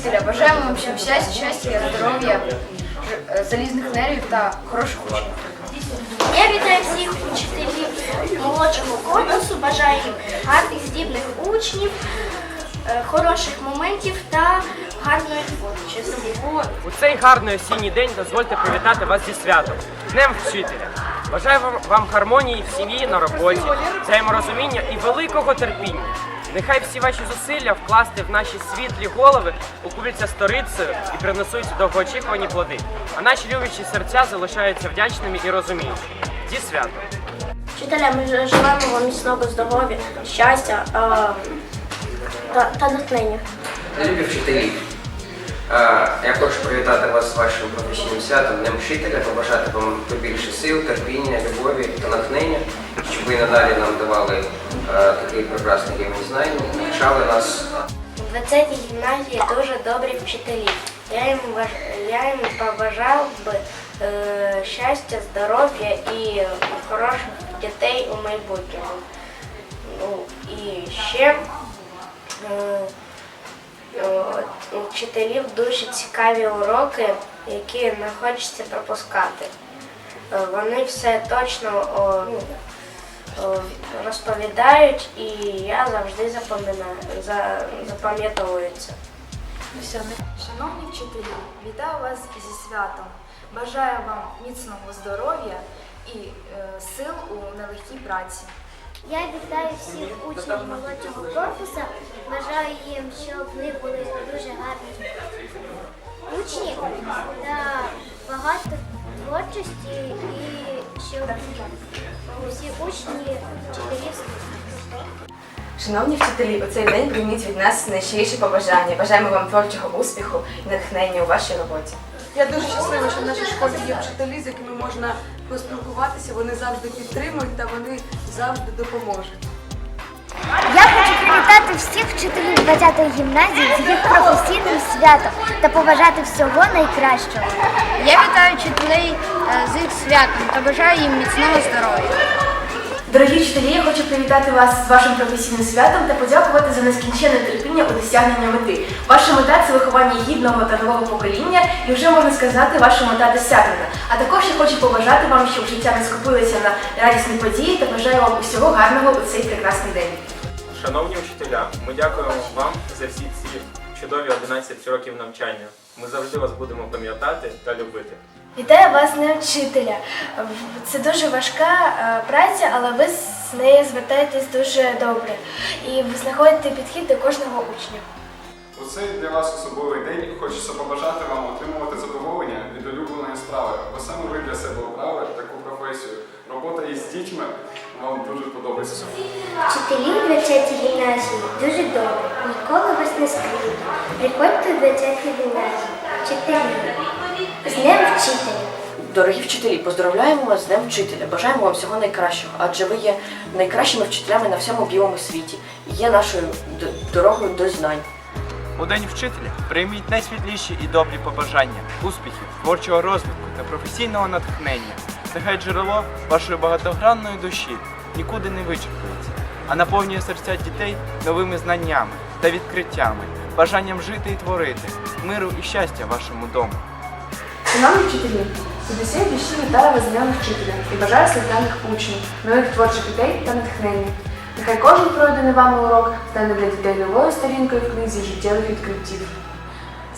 з учителя. Бажаємо вам всім щастя, щастя, здоров'я, залізних нервів та хороших учнів. Я вітаю всіх учителів молодшого корпусу, бажаю їм гарних здібних учнів, е, хороших моментів та гарної творчості. У цей гарний осінній день дозвольте привітати вас зі святом, Днем вчителя. Бажаю вам гармонії в сім'ї, на роботі, взаєморозуміння і великого терпіння. Нехай всі ваші зусилля вкласти в наші світлі голови окупляться сторицею і принесуть довгоочікувані плоди. А наші люблячі серця залишаються вдячними і розуміючими. Зі святом! Вчителя, ми желаємо вам міцного здоров'я, щастя е, та, та натхнення. Любі вчителі, е, я хочу привітати вас з вашим професійним святом, Днем вчителя, побажати вам побільше сил, терпіння, любові та натхнення, щоб ви надалі нам давали такий прекрасний рівень навчали нас У 20-й гімназії дуже добрі вчителі. Я їм, я їм побажав би е, щастя, здоров'я і хороших дітей у майбутньому. Ну і ще е, е, у вчителів дуже цікаві уроки, які не хочеться пропускати. Е, Вони все точно ну, розповідають, і я завжди запам'ятовую це. Шановні вчителі, вітаю вас зі святом. Бажаю вам міцного здоров'я і е, сил у нелегкій праці. Я вітаю всіх учнів молодшого корпусу. Бажаю їм, щоб вони були дуже гарні учні та багато творчості і щоб усі учні вчителів Шановні вчителі, у цей день прийміть від нас найщиріші побажання. Бажаємо вам творчого успіху і натхнення у вашій роботі. Я дуже щаслива, що в нашій школі є вчителі, з якими можна поспілкуватися. Вони завжди підтримують та вони завжди допоможуть. Я хочу привітати всіх вчителів 20-ї гімназії з їх професійним святом та побажати всього найкращого. Я вітаю вчителей е, з їх святом та бажаю їм міцного здоров'я. Дорогі вчителі, я хочу привітати вас з вашим професійним святом та подякувати за нескінченне терпіння у досягненні мети. Ваша мета це виховання гідного та нового покоління, і вже можна сказати, ваша мета досягнена. А також я хочу побажати вам, щоб життя не скупилося на радісні події та бажаю вам усього гарного у цей прекрасний день. Шановні вчителя, ми дякуємо вам за всі ці чудові 11 років навчання. Ми завжди вас будемо пам'ятати та любити. Вітаю вас, не вчителя. Це дуже важка е, праця, але ви з нею звертаєтесь дуже добре і ви знаходите підхід до кожного учня. У цей для вас особливий день хочеться побажати вам отримувати задоволення від улюбленої справи, бо саме ви для себе обрали таку професію. Робота із дітьми вам дуже подобається. Вчителі 20-й гімназії дуже добрі, ніколи вас не скриють. Приходьте в 20-й гімназії. Вчителі. З Днем вчителя. Дорогі вчителі, поздравляємо вас з Днем вчителя. Бажаємо вам всього найкращого, адже ви є найкращими вчителями на всьому білому світі і є нашою д- дорогою до знань. У День вчителя прийміть найсвітліші і добрі побажання, успіхів, творчого розвитку та професійного натхнення. Нехай джерело вашої багатогранної душі нікуди не вичерпується, а наповнює серця дітей новими знаннями та відкриттями, бажанням жити і творити, миру і щастя вашому дому. Шановні вчителі, від усієї душі вітаю вас Днем вчителя і бажаю слухняних учнів, нових творчих ідей та натхнення. Нехай кожен пройдений вами урок стане для дітей новою сторінкою в книзі життєвих відкриттів.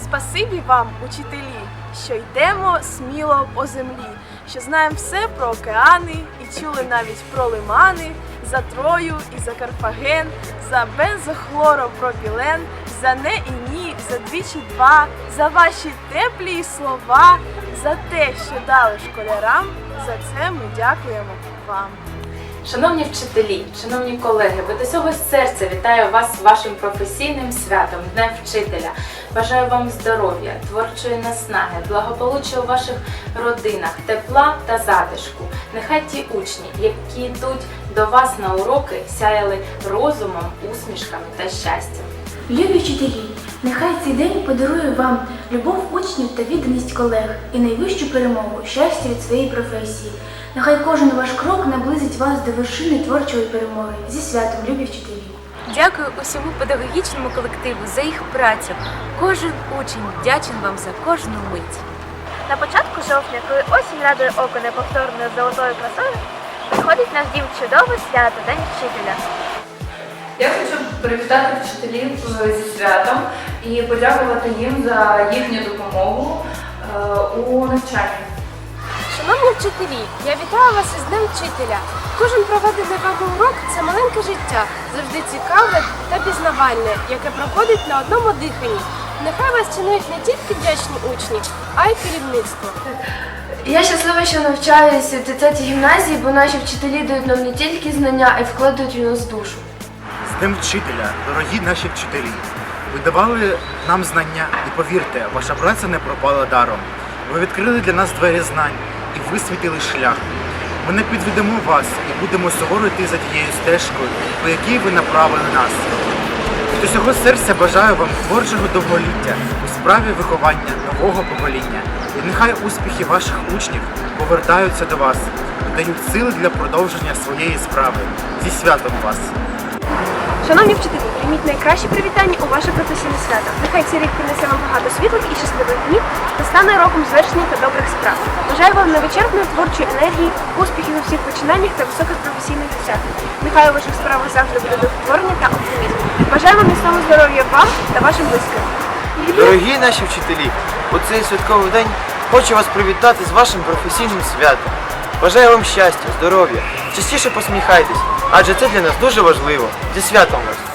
Спасибі вам, учителі, що йдемо сміло по землі, що знаємо все про океани і чули навіть про лимани, за Трою і за Карфаген, за бензохлоропропілен, за не і ні, за двічі два, за ваші теплі слова, за те, що дали школярам, за це ми дякуємо вам. Шановні вчителі, шановні колеги, від усього серця вітаю вас з вашим професійним святом, Днем вчителя. Бажаю вам здоров'я, творчої наснаги, благополуччя у ваших родинах, тепла та затишку. Нехай ті учні, які йдуть до вас на уроки, сяяли розумом, усмішками та щастям. Любі вчителі, нехай цей день подарує вам любов учнів та відданість колег і найвищу перемогу, щастя від своєї професії. Нехай кожен ваш крок наблизить вас до вершини творчої перемоги. Зі святом, любі вчителі! Дякую усьому педагогічному колективу за їх працю. Кожен учень вдячен вам за кожну мить. На початку жовтня, коли осінь радує око неповторною золотою красою, приходить наш дім чудове свято День вчителя. Я хочу привітати вчителів е, зі святом і подякувати їм за їхню допомогу е, у навчанні. Шановні вчителі, я вітаю вас із Днем вчителя. Кожен проведений вами урок це маленьке життя, завжди цікаве та пізнавальне, яке проходить на одному диханні. Нехай вас цінують не тільки вдячні учні, а й керівництво. Я щаслива, що навчаюся в ТЦ гімназії, бо наші вчителі дають нам не тільки знання, а й вкладають в нас душу. З Днем вчителя, дорогі наші вчителі. Ви давали нам знання і повірте, ваша праця не пропала даром. Ви відкрили для нас двері знань висвітили шлях. Ми не підведемо вас і будемо суворо йти за тією стежкою, по якій ви направили нас. Від усього серця бажаю вам творчого довголіття у справі виховання нового покоління. І нехай успіхи ваших учнів повертаються до вас дають сили для продовження своєї справи. Зі святом вас! Шановні вчителі, прийміть найкращі привітання у ваше професійне свято. Нехай цей рік принесе вам багато світлих і щасливих днів та стане роком звершення та добрих справ. Бажаю вам невичерпної творчої енергії, успіхів у всіх починаннях та високих професійних досягнень. Нехай у ваших справах завжди буде духотворення та оптимізм. Бажаю вам міцного здоров'я вам та вашим близьким. Дорогі наші вчителі, у цей святковий день хочу вас привітати з вашим професійним святом. Бажаю вам щастя, здоров'я, частіше посміхайтесь, адже це для нас дуже важливо. Зі святом вас!